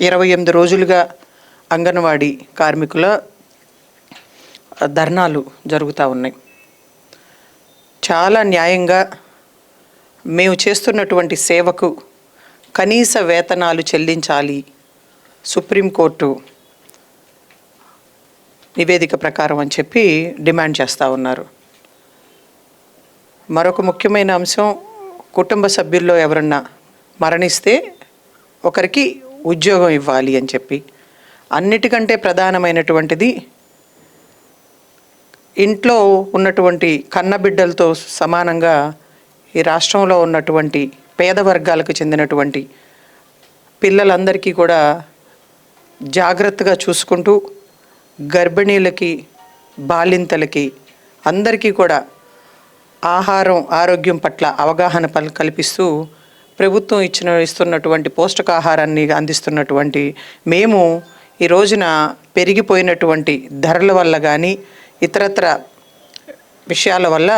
ఇరవై ఎనిమిది రోజులుగా అంగన్వాడీ కార్మికుల ధర్నాలు జరుగుతూ ఉన్నాయి. చాలా న్యాయంగా మేము చేస్తున్నటువంటి సేవకు కనీస వేతనాలు చెల్లించాలి సుప్రీంకోర్టు నివేదిక ప్రకారం అని చెప్పి డిమాండ్ చేస్తూ ఉన్నారు. మరొక ముఖ్యమైన అంశం కుటుంబ సభ్యుల్లో ఎవరన్నా మరణిస్తే ఒకరికి ఉద్యోగం ఇవ్వాలి అని చెప్పి. అన్నిటికంటే ప్రధానమైనటువంటిది ఇంట్లో ఉన్నటువంటి కన్నబిడ్డలతో సమానంగా ఈ రాష్ట్రంలో ఉన్నటువంటి పేద వర్గాలకు చెందినటువంటి పిల్లలందరికీ కూడా జాగ్రత్తగా చూసుకుంటూ గర్భిణీలకి బాలింతలకి అందరికీ కూడా ఆహారం ఆరోగ్యం పట్ల అవగాహన పల్ కల్పిస్తూ ప్రభుత్వం ఇచ్చిన ఇస్తున్నటువంటి పౌష్టికాహారాన్ని అందిస్తున్నటువంటి మేము ఈ రోజున పెరిగిపోయినటువంటి ధరల వల్ల కానీ ఇతరత్ర విషయాల వల్ల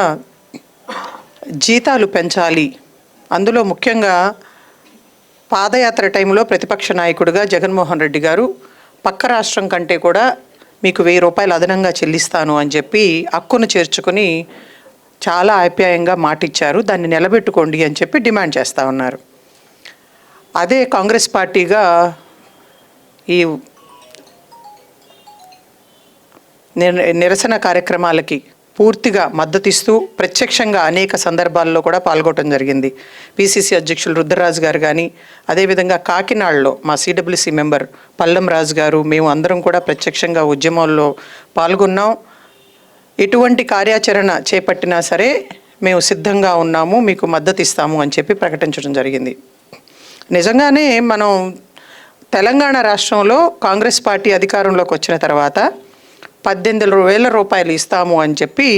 జీతాలు పెంచాలి. అందులో ముఖ్యంగా పాదయాత్ర టైంలో ప్రతిపక్ష నాయకుడిగా జగన్మోహన్ రెడ్డి గారు పక్క రాష్ట్రం కంటే కూడా మీకు వెయ్యి రూపాయలు అదనంగా చెల్లిస్తాను అని చెప్పి హక్కును చేర్చుకుని చాలా ఆప్యాయంగా మాటిచ్చారు. దాన్ని నిలబెట్టుకోండి అని చెప్పి డిమాండ్ చేస్తూ ఉన్నారు. అదే కాంగ్రెస్ పార్టీగా ఈ నిరసన కార్యక్రమాలకి పూర్తిగా మద్దతిస్తూ ప్రత్యక్షంగా అనేక సందర్భాల్లో కూడా పాల్గొనడం జరిగింది. పిసిసి అధ్యక్షులు రుద్రరాజు గారు కానీ అదేవిధంగా కాకినాడలో మా సిడబ్ల్యూసి మెంబర్ పల్లం రాజు గారు మేము అందరం కూడా ప్రత్యక్షంగా ఉద్యమాల్లో పాల్గొన్నాం. ఎటువంటి కార్యాచరణ చేపట్టినా సరే మేము సిద్ధంగా ఉన్నాము మీకు మద్దతు ఇస్తాము అని చెప్పి ప్రకటించడం జరిగింది. నిజంగానే మనం తెలంగాణ రాష్ట్రంలో కాంగ్రెస్ పార్టీ అధికారంలోకి వచ్చిన తర్వాత పద్దెనిమిది వేల రూపాయలు ఇస్తాము అని చెప్పి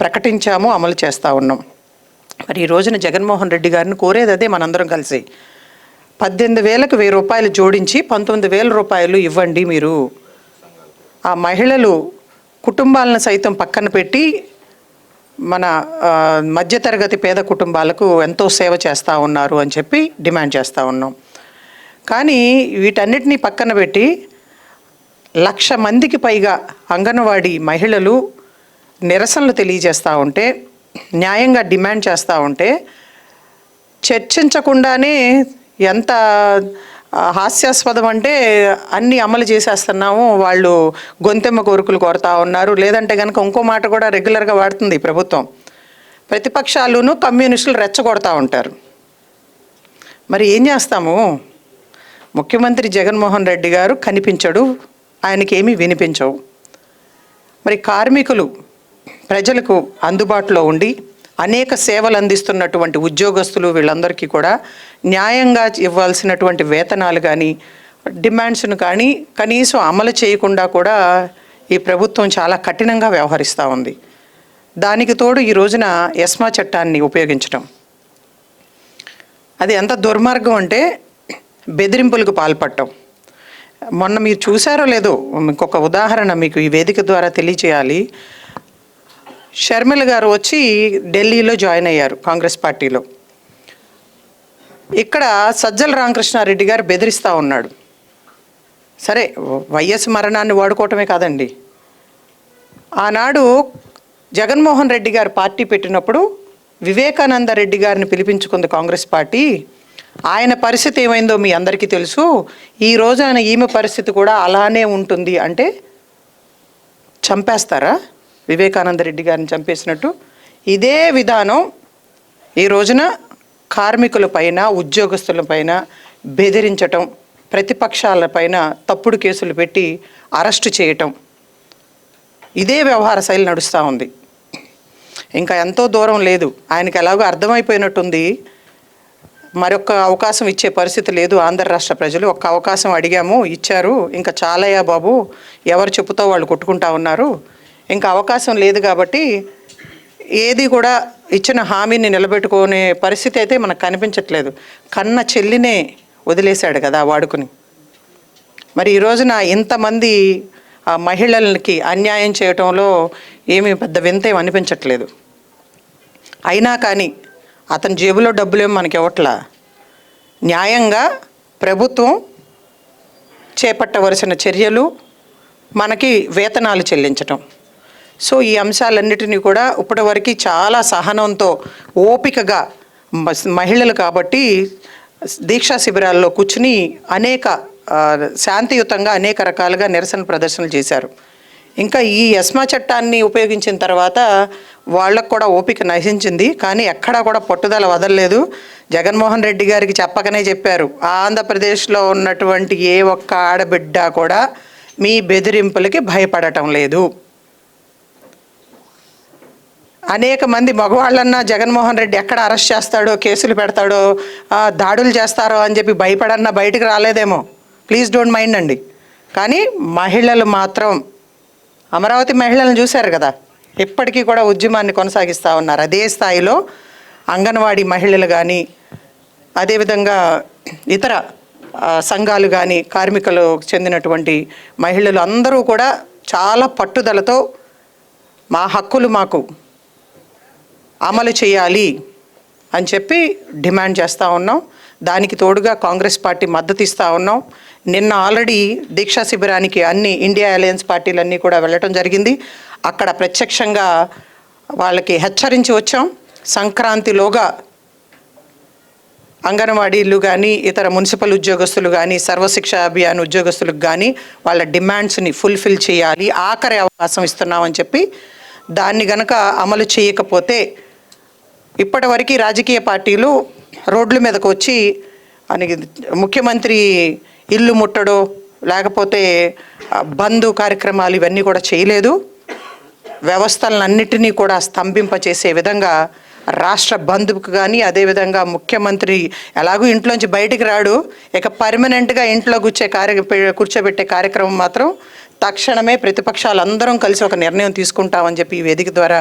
ప్రకటించాము అమలు చేస్తూ ఉన్నాం. మరి ఈ రోజున జగన్మోహన్ రెడ్డి గారిని కోరేది అదే మనందరం కలిసి. పద్దెనిమిది వేలకు వెయ్యి రూపాయలు జోడించి పంతొమ్మిది వేల రూపాయలు ఇవ్వండి మీరు. ఆ మహిళలు కుటుంబాలను సైతం పక్కన పెట్టి మన మధ్యతరగతి పేద కుటుంబాలకు ఎంతో సేవ చేస్తూ ఉన్నారు అని చెప్పి డిమాండ్ చేస్తూ ఉన్నాం. కానీ వీటన్నిటినీ పక్కన పెట్టి లక్ష మందికి పైగా అంగన్వాడీ మహిళలు నిరసనలు తెలియజేస్తూ ఉంటే న్యాయంగా డిమాండ్ చేస్తూ ఉంటే చర్చించకుండానే ఎంత హాస్యాస్పదం అంటే అన్నీ అమలు చేసేస్తున్నాము వాళ్ళు గొంతెమ్మ కోరికలు కోరుతా ఉన్నారు. లేదంటే కనుక ఇంకో మాట కూడా రెగ్యులర్గా వాడుతుంది ప్రభుత్వం. ప్రతిపక్షాలును కమ్యూనిస్టులు రెచ్చగొడతా ఉంటారు. మరి ఏం చేస్తాము? ముఖ్యమంత్రి జగన్మోహన్ రెడ్డి గారు కనిపించడు ఆయనకి వినిపించవు. మరి కార్మికులు ప్రజలకు అందుబాటులో ఉండి అనేక సేవలు అందిస్తున్నటువంటి ఉద్యోగస్తులు వీళ్ళందరికీ కూడా న్యాయంగా ఇవ్వాల్సినటువంటి వేతనాలు కానీ డిమాండ్స్ను కానీ కనీసం అమలు చేయకుండా కూడా ఈ ప్రభుత్వం చాలా కఠినంగా వ్యవహరిస్తూ ఉంది. దానికి తోడు ఈ రోజున ఎస్మా చట్టాన్ని ఉపయోగించడం అది ఎంత దుర్మార్గం అంటే బెదిరింపులకు పాల్పడటం. మొన్న మీరు చూసారో లేదో ఇంకొక ఉదాహరణ మీకు ఈ వేదిక ద్వారా తెలియచేయాలి. షర్మిల గారు వచ్చి ఢిల్లీలో జాయిన్ అయ్యారు కాంగ్రెస్ పార్టీలో. ఇక్కడ సజ్జల రామకృష్ణారెడ్డి గారు బెదిరిస్తూ ఉన్నాడు. సరే వైఎస్ మరణాన్ని వాడుకోవటమే కాదండి. ఆనాడు జగన్మోహన్ రెడ్డి గారు పార్టీ పెట్టినప్పుడు వివేకానంద రెడ్డి గారిని పిలిపించుకుంది కాంగ్రెస్ పార్టీ. ఆయన పరిస్థితి ఏమైందో మీ అందరికీ తెలుసు. ఈ రోజున ఈమె పరిస్థితి కూడా అలానే ఉంటుంది అంటే చంపేస్తారా? వివేకానంద రెడ్డి గారిని చంపేసినట్టు. ఇదే విధానం ఈ రోజున కార్మికులపైన ఉద్యోగస్తులపైన బెదిరించటం ప్రతిపక్షాలపైన తప్పుడు కేసులు పెట్టి అరెస్టు చేయటం. ఇదే వ్యవహార శైలి నడుస్తూ ఉంది. ఇంకా ఎంతో దూరం లేదు. ఆయనకి ఎలాగో అర్థమైపోయినట్టుంది. మరొక అవకాశం ఇచ్చే పరిస్థితి లేదు ఆంధ్ర రాష్ట్ర ప్రజలు. ఒక్క అవకాశం అడిగాము ఇచ్చారు. ఇంకా చాలయ్యా బాబు ఎవరు చెప్పుతో వాళ్ళు కొట్టుకుంటా ఉన్నారు? ఇంకా అవకాశం లేదు కాబట్టి ఏది కూడా ఇచ్చిన హామీని నిలబెట్టుకునే పరిస్థితి అయితే మనకు కనిపించట్లేదు. కన్న చెల్లినే వదిలేశాడు కదా వాడుకుని. మరి ఈ రోజున ఇంతమంది ఆ మహిళలకి అన్యాయం చేయటంలో ఏమీ పెద్ద వింతేం అనిపించట్లేదు. అయినా కానీ అతని జేబులో డబ్బులేం మనకి ఇవ్వట్లా. న్యాయంగా ప్రభుత్వం చేపట్టవలసిన చర్యలు మనకి వేతనాలు చెల్లించటం. సో ఈ అంశాలన్నిటినీ కూడా ఇప్పటివరకు చాలా సహనంతో ఓపికగా మ- మహిళలు కాబట్టి దీక్షా శిబిరాల్లో కూర్చుని అనేక శాంతియుతంగా అనేక రకాలుగా నిరసన ప్రదర్శనలు చేశారు. ఇంకా ఈ యస్మా చట్టాన్ని ఉపయోగించిన తర్వాత వాళ్ళకు కూడా ఓపిక నశించింది. కానీ ఎక్కడా కూడా పట్టుదల వదలలేదు. జగన్మోహన్ రెడ్డి గారికి చెప్పకనే చెప్పారు. ఆంధ్రప్రదేశ్లో ఉన్నటువంటి ఏ ఒక్క ఆడబిడ్డ కూడా మీ బెదిరింపులకి భయపడటం లేదు. అనేక మంది మగవాళ్ళన్నా జగన్మోహన్ రెడ్డి ఎక్కడ అరెస్ట్ చేస్తాడో కేసులు పెడతాడో దాడులు చేస్తారో అని చెప్పి భయపడన్నా బయటకు రాలేదేమో. ప్లీజ్ డోంట్ మైండ్ అండి. కానీ మహిళలు మాత్రం అమరావతి మహిళలను చూశారు కదా ఇప్పటికీ కూడా ఉద్యమాన్ని కొనసాగిస్తూ ఉన్నారు. అదే స్థాయిలో అంగన్వాడీ మహిళలు కానీ అదేవిధంగా ఇతర సంఘాలు కానీ కార్మికులు చెందినటువంటి మహిళలు అందరూ కూడా చాలా పట్టుదలతో మా హక్కులు మాకు అమలు చేయాలి అని చెప్పి డిమాండ్ చేస్తూ ఉన్నాం. దానికి తోడుగా కాంగ్రెస్ పార్టీ మద్దతు ఇస్తూ ఉన్నాం. నిన్న ఆల్రెడీ దీక్షా శిబిరానికి అన్ని ఇండియా అలయన్స్ పార్టీలన్నీ కూడా వెళ్ళటం జరిగింది. అక్కడ ప్రత్యక్షంగా వాళ్ళకి హెచ్చరించి వచ్చాం. సంక్రాంతిలోగా అంగన్వాడీలు కానీ ఇతర మున్సిపల్ ఉద్యోగస్తులు కానీ సర్వశిక్ష అభియాన్ ఉద్యోగస్తులకు కానీ వాళ్ళ డిమాండ్స్ని ఫుల్ఫిల్ చేయాలి. ఆఖరి అవకాశం ఇస్తున్నామని చెప్పి దాన్ని గనక అమలు చేయకపోతే ఇప్పటివరకు రాజకీయ పార్టీలు రోడ్ల మీదకు వచ్చి అని ముఖ్యమంత్రి ఇల్లు ముట్టడో లేకపోతే బంధు కార్యక్రమాలు ఇవన్నీ కూడా చేయలేదు. వ్యవస్థలన్నిటినీ కూడా స్తంభింపచేసే విధంగా రాష్ట్ర బంధుకు కానీ అదేవిధంగా ముఖ్యమంత్రి ఎలాగూ ఇంట్లోంచి బయటికి రాడు. ఇక పర్మనెంట్గా ఇంట్లో కూర్చే కార్య కూర్చోబెట్టే కార్యక్రమం మాత్రం తక్షణమే ప్రతిపక్షాలందరం కలిసి ఒక నిర్ణయం తీసుకుంటామని చెప్పి ఈ వేదిక ద్వారా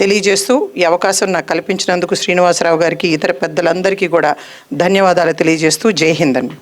తెలియజేస్తూ ఈ అవకాశం నాకు కల్పించినందుకు శ్రీనివాసరావు గారికి ఇతర పెద్దలందరికీ కూడా ధన్యవాదాలు తెలియజేస్తూ జై హింద్ అండి.